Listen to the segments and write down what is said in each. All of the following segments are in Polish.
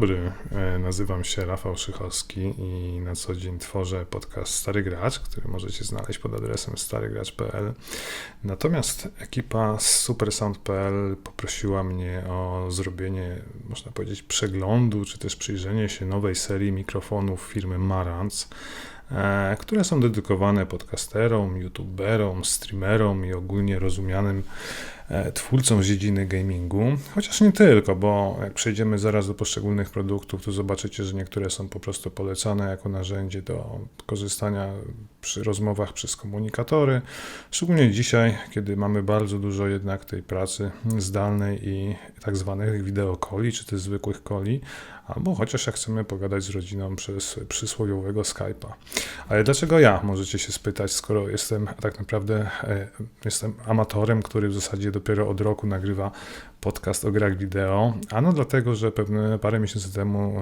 dobry, e, nazywam się Rafał Szychowski i na co dzień tworzę podcast Stary Gracz, który możecie znaleźć pod adresem starygracz.pl. Natomiast ekipa z supersound.pl poprosiła mnie o zrobienie, można powiedzieć, przeglądu, czy też przyjrzenie się nowej serii mikrofonów firmy Marantz, e, które są dedykowane podcasterom, youtuberom, streamerom i ogólnie rozumianym E, twórcom z dziedziny gamingu, chociaż nie tylko, bo jak przejdziemy zaraz do poszczególnych produktów, to zobaczycie, że niektóre są po prostu polecane jako narzędzie do korzystania przy rozmowach przez komunikatory, szczególnie dzisiaj, kiedy mamy bardzo dużo jednak tej pracy zdalnej i tak zwanych wideokoli, czy też zwykłych koli, albo chociaż jak chcemy pogadać z rodziną przez przysłowiowego Skype'a. Ale dlaczego ja, możecie się spytać, skoro jestem tak naprawdę e, jestem amatorem, który w zasadzie dopiero od roku nagrywa podcast o grach wideo? Ano dlatego, że pewne parę miesięcy temu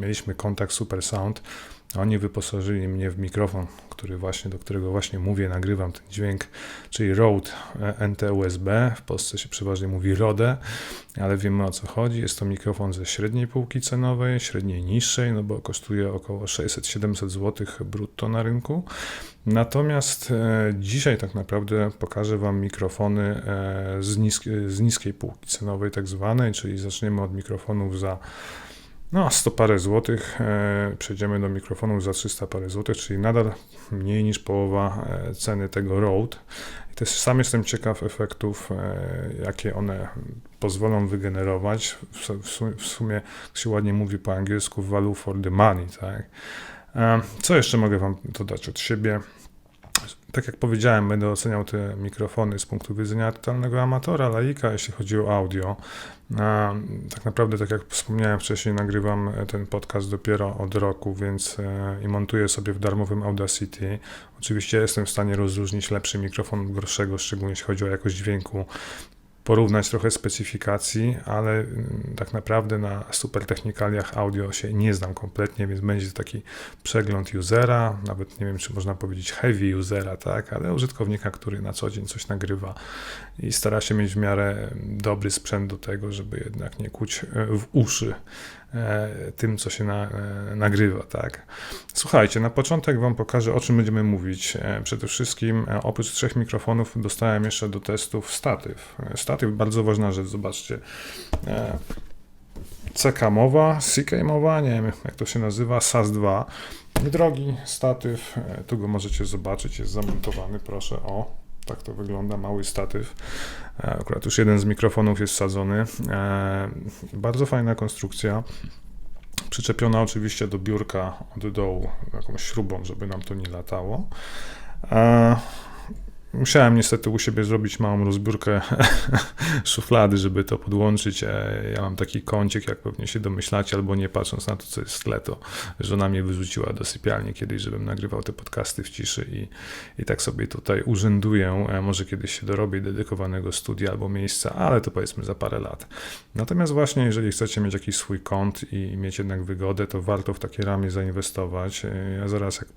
mieliśmy kontakt Super Sound, oni wyposażyli mnie w mikrofon, który właśnie, do którego właśnie mówię, nagrywam ten dźwięk, czyli Rode NT-USB. W Polsce się przeważnie mówi Rode, ale wiemy o co chodzi. Jest to mikrofon ze średniej półki cenowej, średniej niższej, no bo kosztuje około 600-700 zł brutto na rynku. Natomiast e, dzisiaj tak naprawdę pokażę Wam mikrofony e, z, z niskiej półki cenowej, tak zwanej, czyli zaczniemy od mikrofonów za no, 100 parę złotych. E, przejdziemy do mikrofonów za 300 parę złotych, czyli nadal mniej niż połowa e, ceny tego Rode. I też sam jestem ciekaw efektów, e, jakie one pozwolą wygenerować. W, sumie, jak się ładnie mówi po angielsku, value for the money, tak? Co jeszcze mogę Wam dodać od siebie? Tak jak powiedziałem, będę oceniał te mikrofony z punktu widzenia totalnego amatora, laika, jeśli chodzi o audio. Tak naprawdę, tak jak wspomniałem wcześniej, nagrywam ten podcast dopiero od roku, więc e, i montuję sobie w darmowym Audacity. Oczywiście jestem w stanie rozróżnić lepszy mikrofon gorszego, szczególnie jeśli chodzi o jakość dźwięku porównać trochę specyfikacji, ale mm, tak naprawdę na super technikaliach audio się nie znam kompletnie, więc będzie taki przegląd usera, nawet nie wiem, czy można powiedzieć heavy usera, tak, ale użytkownika, który na co dzień coś nagrywa i stara się mieć w miarę dobry sprzęt do tego, żeby jednak nie kuć e, w uszy tym, co się na, e, nagrywa, tak. Słuchajcie, na początek Wam pokażę, o czym będziemy mówić. E, przede wszystkim, oprócz trzech mikrofonów, dostałem jeszcze do testów statyw. Statyw, bardzo ważna rzecz, zobaczcie. CK mowa, CK mowa, nie wiem jak to się nazywa, SAS2. Drogi statyw, tu go możecie zobaczyć, jest zamontowany, proszę, o, tak to wygląda, mały statyw. E, akurat już jeden z mikrofonów jest wsadzony. E, bardzo fajna konstrukcja. Przyczepiona oczywiście do biurka od dołu jakąś śrubą, żeby nam to nie latało. Musiałem niestety u siebie zrobić małą rozbiórkę szuflady, żeby to podłączyć. E, ja mam taki kącik, jak pewnie się domyślacie, albo nie patrząc na to, co jest w tle, to żona mnie wyrzuciła do sypialni kiedyś, żebym nagrywał te podcasty w ciszy i, i tak sobie tutaj urzęduję. E, może kiedyś się dorobię dedykowanego studia albo miejsca, ale to powiedzmy za parę lat. Natomiast właśnie, jeżeli chcecie mieć jakiś swój kąt i mieć jednak wygodę, to warto w takie ramy zainwestować. E, ja zaraz, jak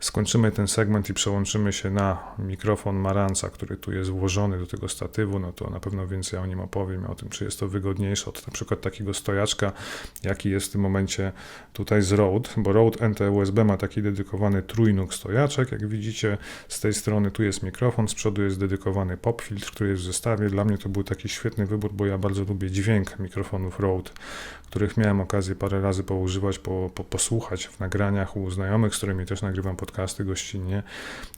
skończymy ten segment i przełączymy się na mikrofon, mikrofon Maranca, który tu jest włożony do tego statywu, no to na pewno więcej o nim opowiem, o tym, czy jest to wygodniejsze od na przykład takiego stojaczka, jaki jest w tym momencie tutaj z Rode, bo Rode NT-USB ma taki dedykowany trójnóg stojaczek, jak widzicie z tej strony tu jest mikrofon, z przodu jest dedykowany pop filtr, który jest w zestawie. Dla mnie to był taki świetny wybór, bo ja bardzo lubię dźwięk mikrofonów Rode, których miałem okazję parę razy poużywać, po, po, posłuchać w nagraniach u znajomych, z którymi też nagrywam podcasty gościnnie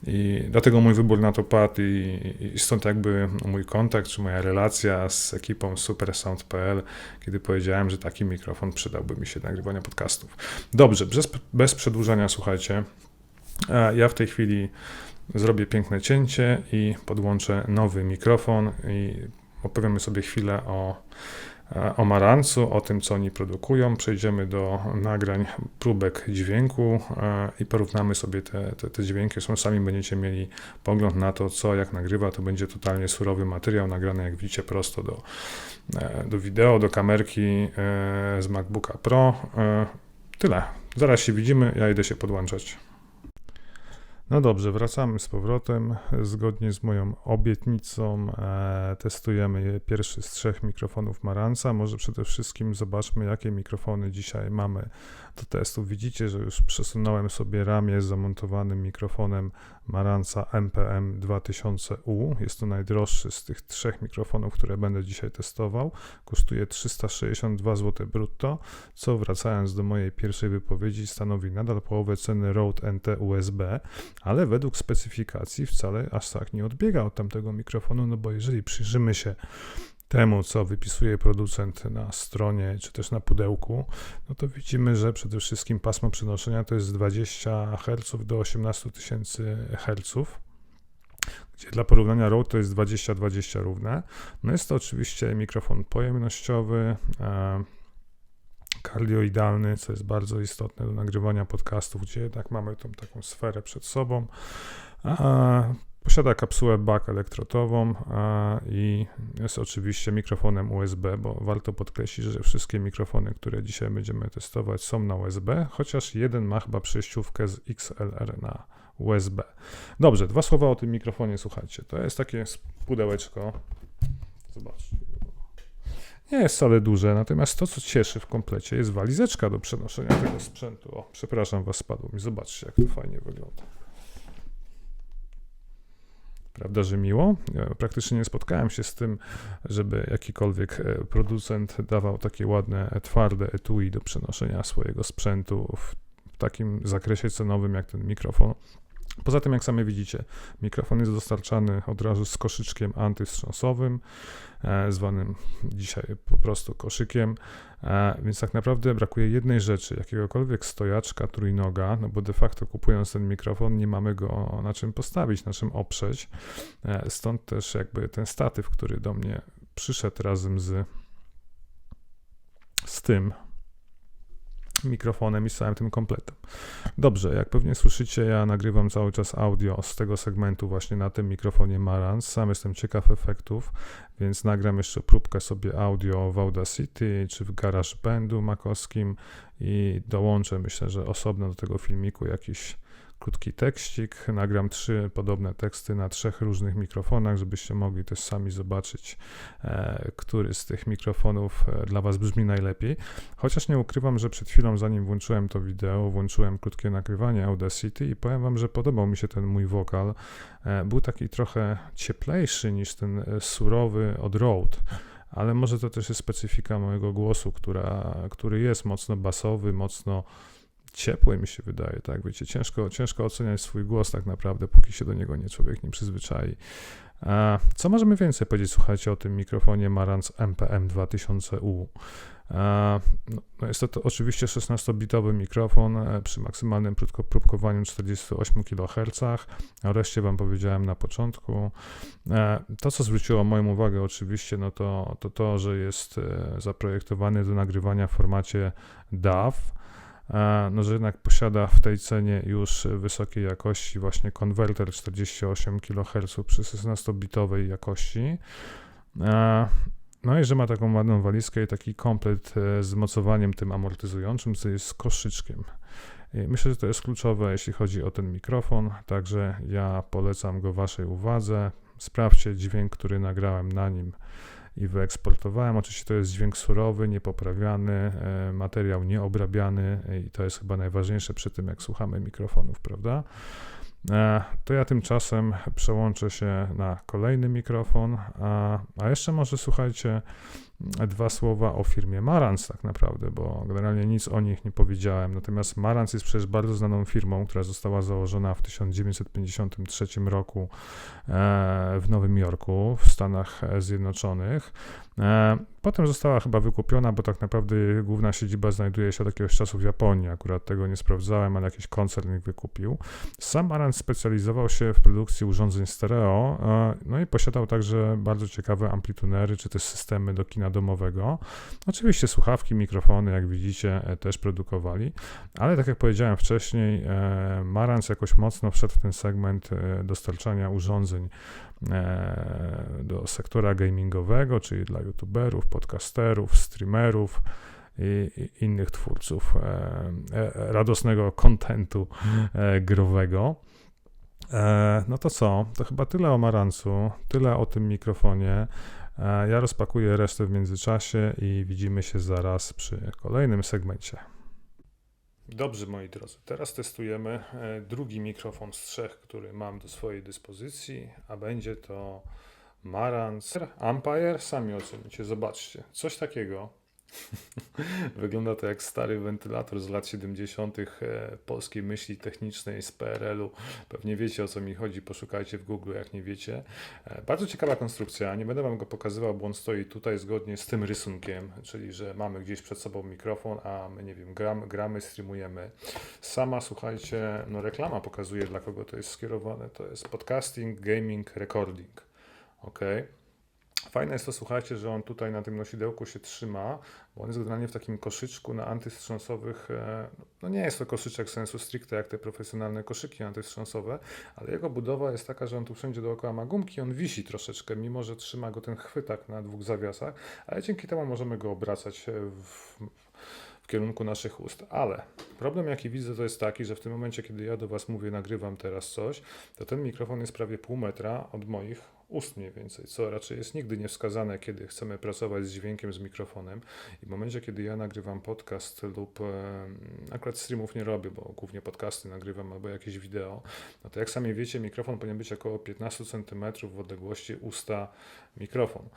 i dlatego mój wybór na to padł i, i stąd jakby mój kontakt, czy moja relacja z ekipą supersound.pl, kiedy powiedziałem, że taki mikrofon przydałby mi się do nagrywania podcastów. Dobrze, bez, bez przedłużania słuchajcie, ja w tej chwili zrobię piękne cięcie i podłączę nowy mikrofon i opowiemy sobie chwilę o E, o Marancu, o tym, co oni produkują. Przejdziemy do nagrań próbek dźwięku e, i porównamy sobie te, te, te dźwięki. Zresztą sami będziecie mieli pogląd na to, co jak nagrywa. To będzie totalnie surowy materiał, nagrany, jak widzicie, prosto do, e, do wideo, do kamerki z MacBooka Pro. Tyle. Zaraz się widzimy, ja idę się podłączać. No dobrze, wracamy z powrotem. Zgodnie z moją obietnicą e, testujemy pierwszy z trzech mikrofonów Maranca. Może przede wszystkim zobaczmy, jakie mikrofony dzisiaj mamy do testu. Widzicie, że już przesunąłem sobie ramię z zamontowanym mikrofonem Maranca MPM 2000U. Jest to najdroższy z tych trzech mikrofonów, które będę dzisiaj testował. Kosztuje 362 zł brutto, co wracając do mojej pierwszej wypowiedzi stanowi nadal połowę ceny Rode NT USB, ale według specyfikacji wcale aż tak nie odbiega od tamtego mikrofonu, no bo jeżeli przyjrzymy się temu, co wypisuje producent na stronie czy też na pudełku, no to widzimy, że przede wszystkim pasmo przenoszenia to jest 20 Hz do 18 tysięcy Hz gdzie dla porównania Rode to jest 20-20 równe. No jest to oczywiście mikrofon pojemnościowy, e, kardioidalny, co jest bardzo istotne do nagrywania podcastów, gdzie jednak mamy tą taką sferę przed sobą. Posiada kapsułę back elektrotową i jest oczywiście mikrofonem USB, bo warto podkreślić, że wszystkie mikrofony, które dzisiaj będziemy testować są na USB, chociaż jeden ma chyba przejściówkę z XLR na USB. Dobrze, dwa słowa o tym mikrofonie, słuchajcie. To jest takie pudełeczko. Zobaczcie. Nie jest wcale duże, natomiast to, co cieszy w komplecie, jest walizeczka do przenoszenia tego sprzętu. O, przepraszam was, spadło mi. Zobaczcie, jak to fajnie wygląda. Prawda, że miło? Ja praktycznie nie spotkałem się z tym, żeby jakikolwiek e, producent dawał takie ładne, twarde etui do przenoszenia swojego sprzętu w takim zakresie cenowym jak ten mikrofon. Poza tym, jak sami widzicie, mikrofon jest dostarczany od razu z koszyczkiem antywstrząsowym, e, zwanym dzisiaj po prostu koszykiem, e, więc tak naprawdę brakuje jednej rzeczy, jakiegokolwiek stojaczka trójnoga, no bo de facto kupując ten mikrofon nie mamy go na czym postawić, na czym oprzeć, e, stąd też jakby ten statyw, który do mnie przyszedł razem z, z tym, mikrofonem i z całym tym kompletem. Dobrze, jak pewnie słyszycie, ja nagrywam cały czas audio z tego segmentu właśnie na tym mikrofonie Marantz. Sam jestem ciekaw efektów, więc nagram jeszcze próbkę sobie audio w Audacity czy w GarageBandu makowskim i dołączę, myślę, że osobno do tego filmiku jakiś krótki tekścik. Nagram trzy podobne teksty na trzech różnych mikrofonach, żebyście mogli też sami zobaczyć, e, który z tych mikrofonów e, dla Was brzmi najlepiej. Chociaż nie ukrywam, że przed chwilą, zanim włączyłem to wideo, włączyłem krótkie nagrywanie Audacity i powiem Wam, że podobał mi się ten mój wokal. E, był taki trochę cieplejszy niż ten surowy od Rode ale może to też jest specyfika mojego głosu, która, który jest mocno basowy, mocno ciepłe mi się wydaje, tak, wiecie, ciężko, ciężko oceniać swój głos tak naprawdę, póki się do niego nie człowiek nie przyzwyczai. A co możemy więcej powiedzieć, słuchajcie, o tym mikrofonie Marantz MPM 2000U? No, no jest to, to oczywiście 16-bitowy mikrofon e, przy maksymalnym próbkowaniu 48 kHz. O reszcie Wam powiedziałem na początku. E, to, co zwróciło moją uwagę oczywiście, no to, to to, że jest e, zaprojektowany do nagrywania w formacie DAW no, że jednak posiada w tej cenie już wysokiej jakości właśnie konwerter 48 kHz przy 16-bitowej jakości. No i że ma taką ładną walizkę i taki komplet e, z mocowaniem tym amortyzującym, co jest z koszyczkiem. Myślę, że to jest kluczowe, jeśli chodzi o ten mikrofon, także ja polecam go Waszej uwadze. Sprawdźcie dźwięk, który nagrałem na nim i wyeksportowałem. Oczywiście to jest dźwięk surowy, niepoprawiany, e, materiał nieobrabiany i to jest chyba najważniejsze przy tym, jak słuchamy mikrofonów, prawda? E, to ja tymczasem przełączę się na kolejny mikrofon, a, a jeszcze może słuchajcie dwa słowa o firmie Marantz tak naprawdę, bo generalnie nic o nich nie powiedziałem. Natomiast Marantz jest przecież bardzo znaną firmą, która została założona w 1953 roku e, w Nowym Jorku w Stanach Zjednoczonych. E, potem została chyba wykupiona, bo tak naprawdę główna siedziba znajduje się od jakiegoś czasu w Japonii. Akurat tego nie sprawdzałem, ale jakiś koncern ich wykupił. Sam Marantz specjalizował się w produkcji urządzeń stereo, e, no i posiadał także bardzo ciekawe amplitunery, czy też systemy do kina domowego. Oczywiście słuchawki, mikrofony, jak widzicie, e, też produkowali, ale tak jak powiedziałem wcześniej, e, Marantz jakoś mocno wszedł w ten segment e, dostarczania urządzeń do sektora gamingowego, czyli dla youtuberów, podcasterów, streamerów i, innych twórców radosnego kontentu growego. No to co? To chyba tyle o Marancu, tyle o tym mikrofonie. Ja rozpakuję resztę w międzyczasie i widzimy się zaraz przy kolejnym segmencie. Dobrze, moi drodzy, teraz testujemy e, drugi mikrofon z trzech, który mam do swojej dyspozycji, a będzie to Marantz Empire. Sami ocenicie, zobaczcie. Coś takiego Wygląda to jak stary wentylator z lat 70. E, polskiej myśli technicznej z PRL-u. Pewnie wiecie o co mi chodzi, poszukajcie w Google, jak nie wiecie. E, bardzo ciekawa konstrukcja, nie będę Wam go pokazywał, bo on stoi tutaj zgodnie z tym rysunkiem, czyli że mamy gdzieś przed sobą mikrofon, a my nie wiem, gram, gramy, streamujemy. Sama, słuchajcie, no reklama pokazuje dla kogo to jest skierowane. To jest podcasting, gaming, recording. ok? Fajne jest to, słuchajcie, że on tutaj na tym nosidełku się trzyma, bo on jest generalnie w takim koszyczku na antywstrząsowych. E, no nie jest to koszyczek sensu stricte jak te profesjonalne koszyki antywstrząsowe, ale jego budowa jest taka, że on tu wszędzie dookoła ma gumki, on wisi troszeczkę, mimo że trzyma go ten chwytak na dwóch zawiasach, ale dzięki temu możemy go obracać w, w kierunku naszych ust. Ale problem, jaki widzę, to jest taki, że w tym momencie, kiedy ja do Was mówię, nagrywam teraz coś, to ten mikrofon jest prawie pół metra od moich ust mniej więcej, co raczej jest nigdy niewskazane, kiedy chcemy pracować z dźwiękiem, z mikrofonem. I w momencie, kiedy ja nagrywam podcast lub e, akurat streamów nie robię, bo głównie podcasty nagrywam albo jakieś wideo, no to jak sami wiecie, mikrofon powinien być około 15 cm w odległości usta mikrofon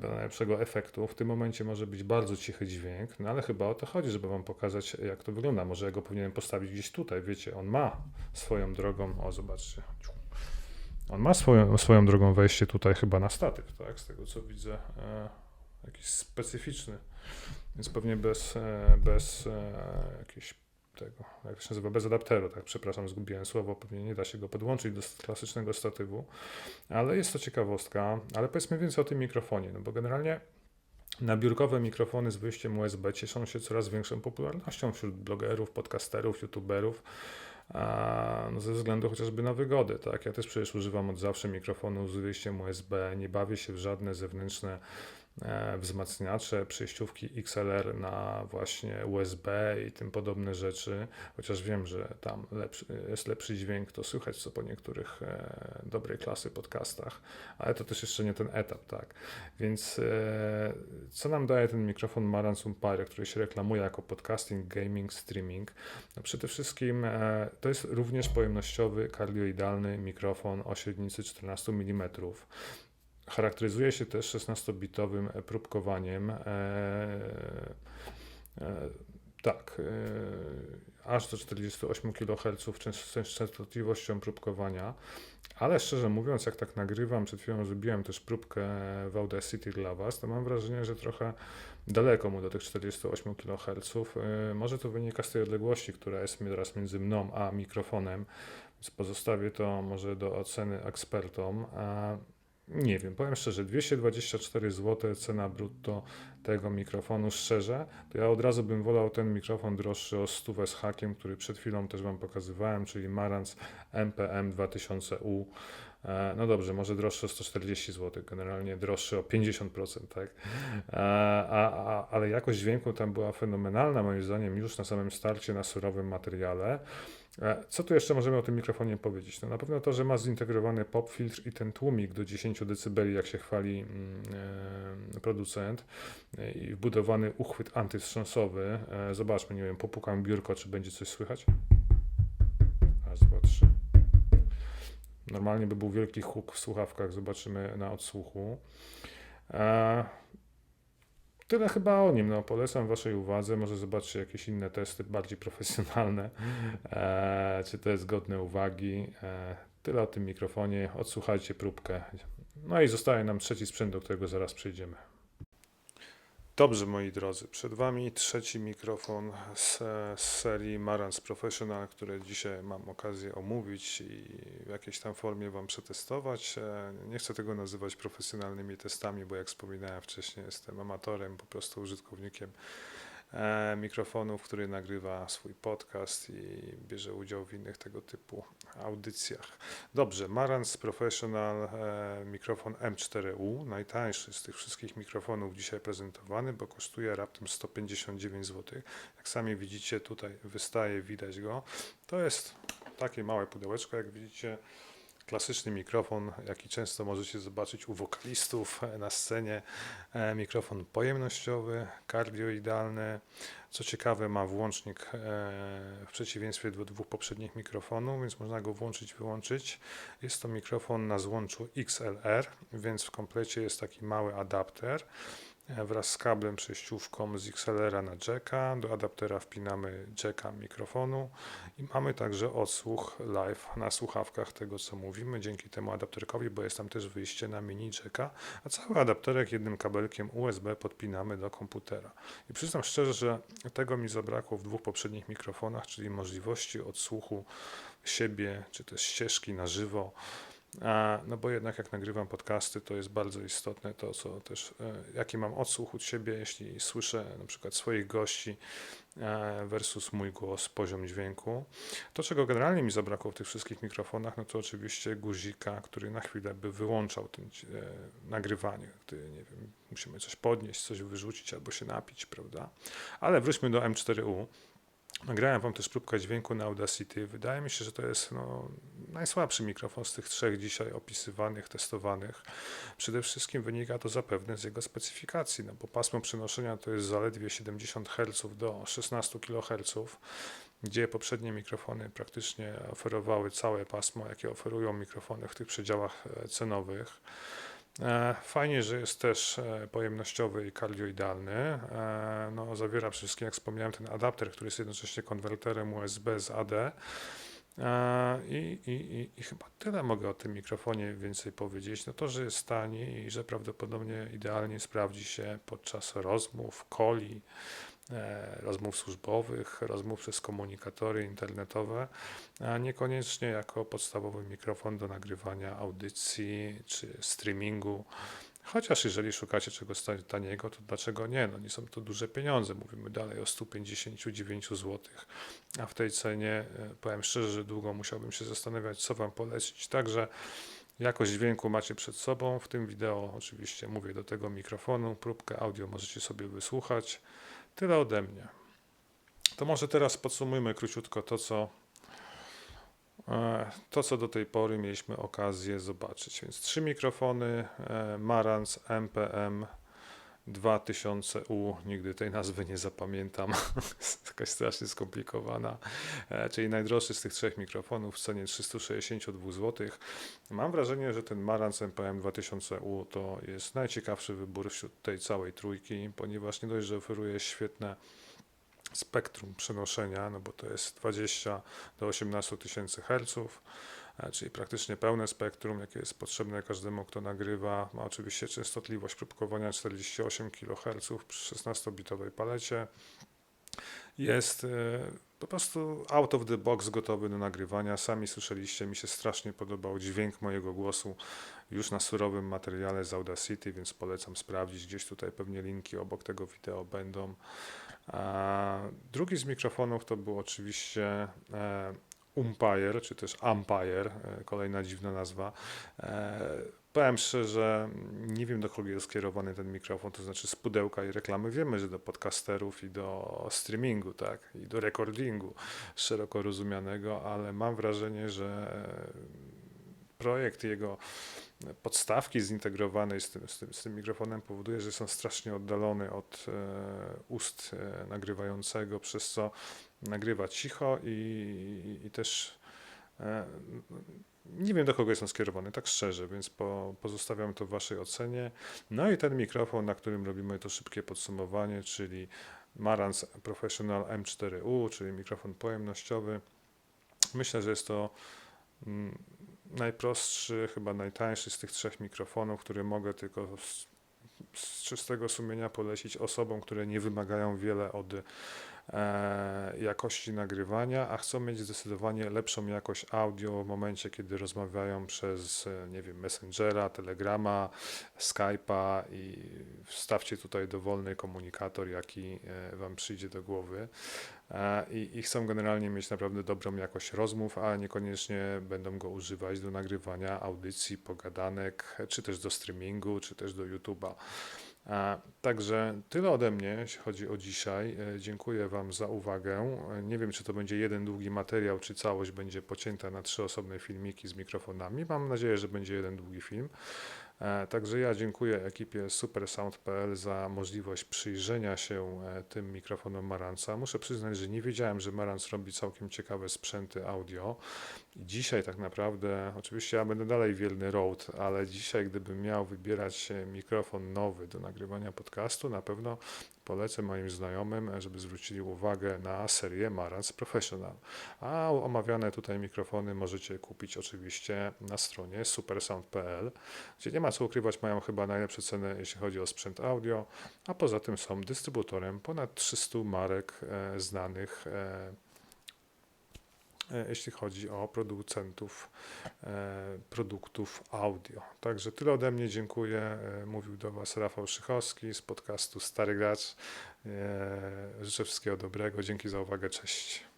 do najlepszego efektu. W tym momencie może być bardzo cichy dźwięk, no ale chyba o to chodzi, żeby Wam pokazać, jak to wygląda. Może ja go powinienem postawić gdzieś tutaj, wiecie, on ma swoją drogą, o zobaczcie, on ma swoją, swoją drogą wejście tutaj chyba na statyw, tak? Z tego co widzę. E, jakiś specyficzny. Więc pewnie bez, e, bez e, jakiegoś tego, jak się nazywa, bez adapteru, tak, przepraszam, zgubiłem słowo, pewnie nie da się go podłączyć do klasycznego statywu, ale jest to ciekawostka, ale powiedzmy więcej o tym mikrofonie, no bo generalnie Nabiórkowe mikrofony z wyjściem USB cieszą się coraz większą popularnością wśród blogerów, podcasterów, youtuberów no ze względu chociażby na wygodę. Tak? Ja też przecież używam od zawsze mikrofonu z wyjściem USB, nie bawię się w żadne zewnętrzne wzmacniacze, przejściówki XLR na właśnie USB i tym podobne rzeczy, chociaż wiem, że tam lepszy, jest lepszy dźwięk, to słychać co po niektórych e, dobrej klasy podcastach, ale to też jeszcze nie ten etap, tak. Więc e, co nam daje ten mikrofon Marantz Umpire, który się reklamuje jako podcasting, gaming, streaming? No przede wszystkim e, to jest również pojemnościowy, kardioidalny mikrofon o średnicy 14 mm. Charakteryzuje się też 16-bitowym próbkowaniem. E, e, tak, e, aż do 48 kHz częstotliwością próbkowania, ale szczerze mówiąc, jak tak nagrywam, przed chwilą zrobiłem też próbkę w Audacity dla Was, to mam wrażenie, że trochę daleko mu do tych 48 kHz. Może to wynika z tej odległości, która jest teraz między mną a mikrofonem, więc pozostawię to może do oceny ekspertom. Nie wiem, powiem szczerze, 224 zł cena brutto tego mikrofonu, szczerze, to ja od razu bym wolał ten mikrofon droższy o 100 z hakiem, który przed chwilą też Wam pokazywałem, czyli Marantz MPM 2000U. E, no dobrze, może droższy o 140 zł, generalnie droższy o 50%, tak? E, a, a, ale jakość dźwięku tam była fenomenalna, moim zdaniem, już na samym starcie na surowym materiale. Co tu jeszcze możemy o tym mikrofonie powiedzieć? No na pewno to, że ma zintegrowany pop filtr i ten tłumik do 10 dB, jak się chwali mm, e, producent, e, i wbudowany uchwyt antywstrząsowy. E, zobaczmy, nie wiem, popukam biurko, czy będzie coś słychać. Raz, dwa, trzy. Normalnie by był wielki huk w słuchawkach, zobaczymy na odsłuchu. Tyle chyba o nim. No, polecam Waszej uwadze. Może zobaczcie jakieś inne testy bardziej profesjonalne, e, czy to jest godne uwagi. E, tyle o tym mikrofonie. Odsłuchajcie próbkę. No i zostaje nam trzeci sprzęt, do którego zaraz przejdziemy. Dobrze, moi drodzy, przed Wami trzeci mikrofon z, z, serii Marantz Professional, który dzisiaj mam okazję omówić i w jakiejś tam formie Wam przetestować. E, nie chcę tego nazywać profesjonalnymi testami, bo jak wspominałem wcześniej, jestem amatorem, po prostu użytkownikiem E, mikrofonu, w który nagrywa swój podcast i bierze udział w innych tego typu audycjach. Dobrze, Marantz Professional e, mikrofon M4U, najtańszy z tych wszystkich mikrofonów dzisiaj prezentowany, bo kosztuje raptem 159 zł. Jak sami widzicie, tutaj wystaje, widać go. To jest takie małe pudełeczko, jak widzicie, klasyczny mikrofon, jaki często możecie zobaczyć u wokalistów na scenie. E, mikrofon pojemnościowy, kardioidalny. Co ciekawe, ma włącznik e, w przeciwieństwie do dwóch poprzednich mikrofonów, więc można go włączyć wyłączyć. Jest to mikrofon na złączu XLR, więc w komplecie jest taki mały adapter wraz z kablem przejściówką z XLR na jacka. Do adaptera wpinamy jacka mikrofonu i mamy także odsłuch live na słuchawkach tego, co mówimy, dzięki temu adapterkowi, bo jest tam też wyjście na mini jacka, a cały adapterek jednym kabelkiem USB podpinamy do komputera. I przyznam szczerze, że tego mi zabrakło w dwóch poprzednich mikrofonach, czyli możliwości odsłuchu siebie, czy też ścieżki na żywo no bo jednak jak nagrywam podcasty, to jest bardzo istotne to, co też, e, jaki mam odsłuch od siebie, jeśli słyszę na przykład swoich gości e, versus mój głos, poziom dźwięku. To, czego generalnie mi zabrakło w tych wszystkich mikrofonach, no to oczywiście guzika, który na chwilę by wyłączał ten, e, nagrywanie, gdy, nie wiem, musimy coś podnieść, coś wyrzucić albo się napić, prawda? Ale wróćmy do M4U. Nagrałem Wam też próbkę dźwięku na Audacity. Wydaje mi się, że to jest no, najsłabszy mikrofon z tych trzech dzisiaj opisywanych, testowanych. Przede wszystkim wynika to zapewne z jego specyfikacji, no bo pasmo przenoszenia to jest zaledwie 70 Hz do 16 kHz, gdzie poprzednie mikrofony praktycznie oferowały całe pasmo, jakie oferują mikrofony w tych przedziałach e, cenowych. E, fajnie, że jest też e, pojemnościowy i kardioidalny. E, no, zawiera przede wszystkim, jak wspomniałem, ten adapter, który jest jednocześnie konwerterem USB z AD. I, i, I, chyba tyle mogę o tym mikrofonie więcej powiedzieć. No to, że jest tani i że prawdopodobnie idealnie sprawdzi się podczas rozmów, coli, E, rozmów służbowych, rozmów przez komunikatory internetowe, a niekoniecznie jako podstawowy mikrofon do nagrywania audycji czy streamingu. Chociaż jeżeli szukacie czegoś taniego, to dlaczego nie? No nie są to duże pieniądze. Mówimy dalej o 159 zł, a w tej cenie e, powiem szczerze, że długo musiałbym się zastanawiać, co Wam polecić. Także Jakość dźwięku macie przed sobą. W tym wideo oczywiście mówię do tego mikrofonu. Próbkę audio możecie sobie wysłuchać. Tyle ode mnie. To może teraz podsumujmy króciutko to, co e, to, co do tej pory mieliśmy okazję zobaczyć. Więc trzy mikrofony e, Marantz MPM 2000U, nigdy tej nazwy nie zapamiętam, jest jakaś strasznie skomplikowana, e, czyli najdroższy z tych trzech mikrofonów w cenie 362 zł. Mam wrażenie, że ten Marantz MPM 2000U to jest najciekawszy wybór wśród tej całej trójki, ponieważ nie dość, że oferuje świetne spektrum przenoszenia, no bo to jest 20 do 18 tysięcy E, czyli praktycznie pełne spektrum, jakie jest potrzebne każdemu, kto nagrywa. Ma oczywiście częstotliwość próbkowania 48 kHz przy 16-bitowej palecie. Jest e, po prostu out of the box gotowy do nagrywania. Sami słyszeliście, mi się strasznie podobał dźwięk mojego głosu już na surowym materiale z Audacity, więc polecam sprawdzić. Gdzieś tutaj pewnie linki obok tego wideo będą. Drugi z mikrofonów to był oczywiście e, Umpire, czy też Umpire, e, kolejna dziwna nazwa. E, powiem szczerze, nie wiem do kogo jest skierowany ten mikrofon, to znaczy z pudełka i reklamy wiemy, że do podcasterów i do streamingu, tak, i do recordingu szeroko rozumianego, ale mam wrażenie, że projekt jego podstawki zintegrowanej z tym, z tym, z tym mikrofonem powoduje, że są strasznie oddalony od e, ust e, nagrywającego, przez co nagrywa cicho i, i, i też e, nie wiem do kogo jest on skierowany, tak szczerze, więc po, pozostawiam to w Waszej ocenie. No i ten mikrofon, na którym robimy to szybkie podsumowanie, czyli Marantz Professional M4U, czyli mikrofon pojemnościowy. Myślę, że jest to mm, najprostszy, chyba najtańszy z tych trzech mikrofonów, który mogę tylko z, z czystego sumienia polecić osobom, które nie wymagają wiele od jakości nagrywania, a chcą mieć zdecydowanie lepszą jakość audio w momencie, kiedy rozmawiają przez, e, nie wiem, Messengera, Telegrama, Skype'a i wstawcie tutaj dowolny komunikator, jaki e, Wam przyjdzie do głowy. I, I chcą generalnie mieć naprawdę dobrą jakość rozmów, a niekoniecznie będą go używać do nagrywania audycji, pogadanek, czy też do streamingu, czy też do YouTube'a. Także tyle ode mnie, jeśli chodzi o dzisiaj. E, Dziękuję Wam za uwagę. E, Nie wiem, czy to będzie jeden długi materiał, czy całość będzie pocięta na trzy osobne filmiki z mikrofonami. Mam nadzieję, że będzie jeden długi film. E, Także ja dziękuję ekipie supersound.pl za możliwość przyjrzenia się tym mikrofonom Maranca. Muszę przyznać, że nie wiedziałem, że Marantz robi całkiem ciekawe sprzęty audio. Dzisiaj tak naprawdę, oczywiście ja będę dalej wielny road, ale dzisiaj gdybym miał wybierać mikrofon nowy do nagrywania podcastu, na pewno polecę moim znajomym, żeby zwrócili uwagę na serię Marantz Professional. A omawiane tutaj mikrofony możecie kupić oczywiście na stronie supersound.pl, gdzie nie ma co ukrywać, mają chyba najlepsze ceny, jeśli chodzi o sprzęt audio, a poza tym są dystrybutorem ponad 300 marek e, znanych e, jeśli chodzi o producentów e, produktów audio. Także tyle ode mnie, dziękuję. E, Mówił do Was Rafał Szychowski z podcastu Stary Gracz. E, Życzę wszystkiego dobrego, dzięki za uwagę, cześć.